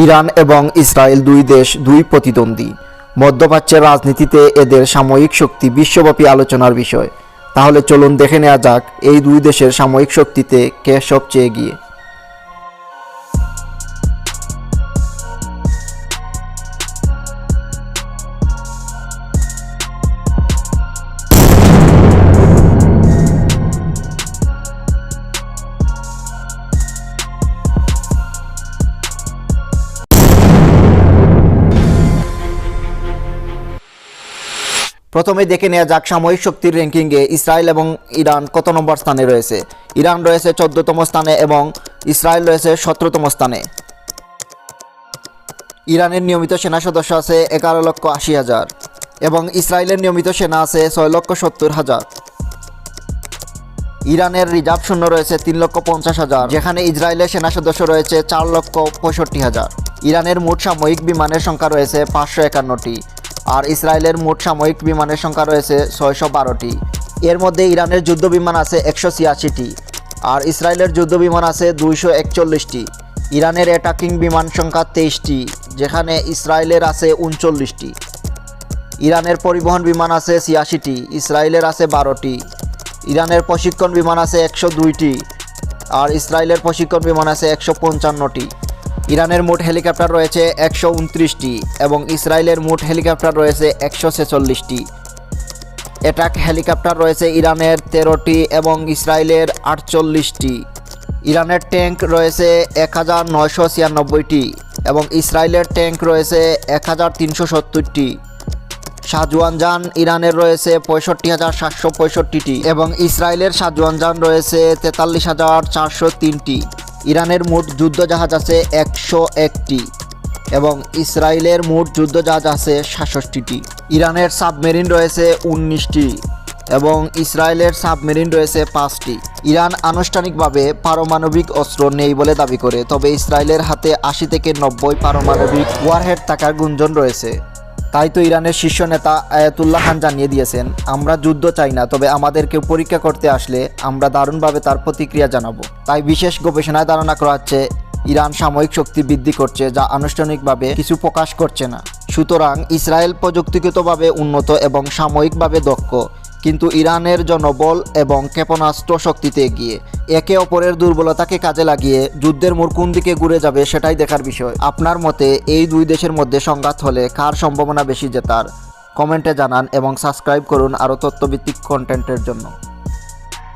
Iran এবং Israel দুই দেশ দুই প্রতিদ্বন্দ্বী। মধ্যপ্রাচ্যের রাজনীতিতে এদের সাময়িক শক্তি বিশ্বব্যাপী আলোচনার বিষয়। তাহলে চলুন দেখে নেওয়া যাক, এই দুই দেশের সাময়িক শক্তিতে কে সবচেয়ে এগিয়ে? প্রথমে দেখে নেওয়া যাক সাময়িক শক্তির র্যাঙ্কিংয়ে ইসরায়েল এবং ইরান কত নম্বর স্থানে রয়েছে। ইরান রয়েছে চোদ্দতম স্থানে এবং ইসরায়েল রয়েছে সতেরোতম স্থানে। ইরানের নিয়মিত সেনা সদস্য আছে এগারো লক্ষ আশি হাজার এবং ইসরায়েলের নিয়মিত সেনা আছে ছয় লক্ষ সত্তর হাজার। ইরানের রিজার্ভ শূন্য রয়েছে তিন লক্ষ পঞ্চাশ হাজার, যেখানে ইসরায়েলের সেনা সদস্য রয়েছে চার লক্ষ পঁয়ষট্টি হাজার। ইরানের মোট সাময়িক বিমানের সংখ্যা রয়েছে পাঁচশো একান্নটি। আর ইসরায়েলের মোট সাময়িক বিমানের সংখ্যা রয়েছে ছয়শো বারোটি। এর মধ্যে ইরানের যুদ্ধ বিমান আছে একশো ছিয়াশিটি আর ইসরায়েলের যুদ্ধ বিমান আছে দুইশো একচল্লিশটি। ইরানের অ্যাটাকিং বিমান সংখ্যা তেইশটি, যেখানে ইসরায়েলের আছে উনচল্লিশটি। ইরানের পরিবহন বিমান আছে ছিয়াশিটি, ইসরায়েলের আছে বারোটি। ইরানের প্রশিক্ষণ বিমান আছে একশো দুইটি আর ইসরায়েলের প্রশিক্ষণ বিমান আছে একশো পঞ্চান্নটি। ইরানের মোট হেলিকপ্টার রয়েছে একশো উনত্রিশটি এবং ইসরায়েলের মোট হেলিকপ্টার রয়েছে একশো ছেচল্লিশটি। অ্যাটাক হেলিকপ্টার রয়েছে ইরানের তেরোটি এবং ইসরায়েলের আটচল্লিশটি। ইরানের ট্যাঙ্ক রয়েছে এক হাজার নয়শো ছিয়ানব্বইটি এবং ইসরায়েলের ট্যাঙ্ক রয়েছে এক হাজার তিনশো সত্তরটি। যান ইরানের রয়েছে পঁয়ষট্টি হাজার সাতশো পঁয়ষট্টিটি এবং ইসরায়েলের যান রয়েছে তেতাল্লিশ হাজার চারশো তিনটি। ইরানের মোট যুদ্ধজাহাজ আছে একশো একটি এবং ইসরায়েলের মোট যুদ্ধজাহাজ আছে সাতষট্টিটি। ইরানের সাবমেরিন রয়েছে উনিশটি এবং ইসরায়েলের সাবমেরিন রয়েছে পাঁচটি। ইরান আনুষ্ঠানিকভাবে পারমাণবিক অস্ত্র নেই বলে দাবি করে, তবে ইসরায়েলের হাতে আশি থেকে নব্বই পারমাণবিক ওয়ারহেড থাকার গুঞ্জন রয়েছে। তাই তো ইরানের শীর্ষ নেতা আয়াতুল্লাহ খান জানিয়ে দিয়েছেন, আমরা যুদ্ধ চাই না, তবে আমাদেরকে পরীক্ষা করতে আসলে আমরা দারুণভাবে তার প্রতিক্রিয়া জানাব। তাই বিশেষ গবেষণায় ধারণা করা হচ্ছে, ইরান সাময়িক শক্তি বৃদ্ধি করছে, যা আনুষ্ঠানিকভাবে কিছু প্রকাশ করছে না। সুতরাং ইসরায়েল প্রযুক্তিগতভাবে উন্নত এবং সাময়িকভাবে দক্ষ। কিন্তু ইরানের জনবল এবং ক্ষেপণাস্ত্র শক্তিতে এগিয়ে। একে অপরের দুর্বলতাকে কাজে লাগিয়ে যুদ্ধের মোড় কোন দিকে ঘুরে যাবে সেটাই দেখার বিষয়। আপনার মতে এই দুই দেশের মধ্যে সংঘাত হলে কার সম্ভাবনা বেশি জেতার? কমেন্টে জানান এবং সাবস্ক্রাইব করুন আরও তথ্যভিত্তিক কন্টেন্টের জন্য।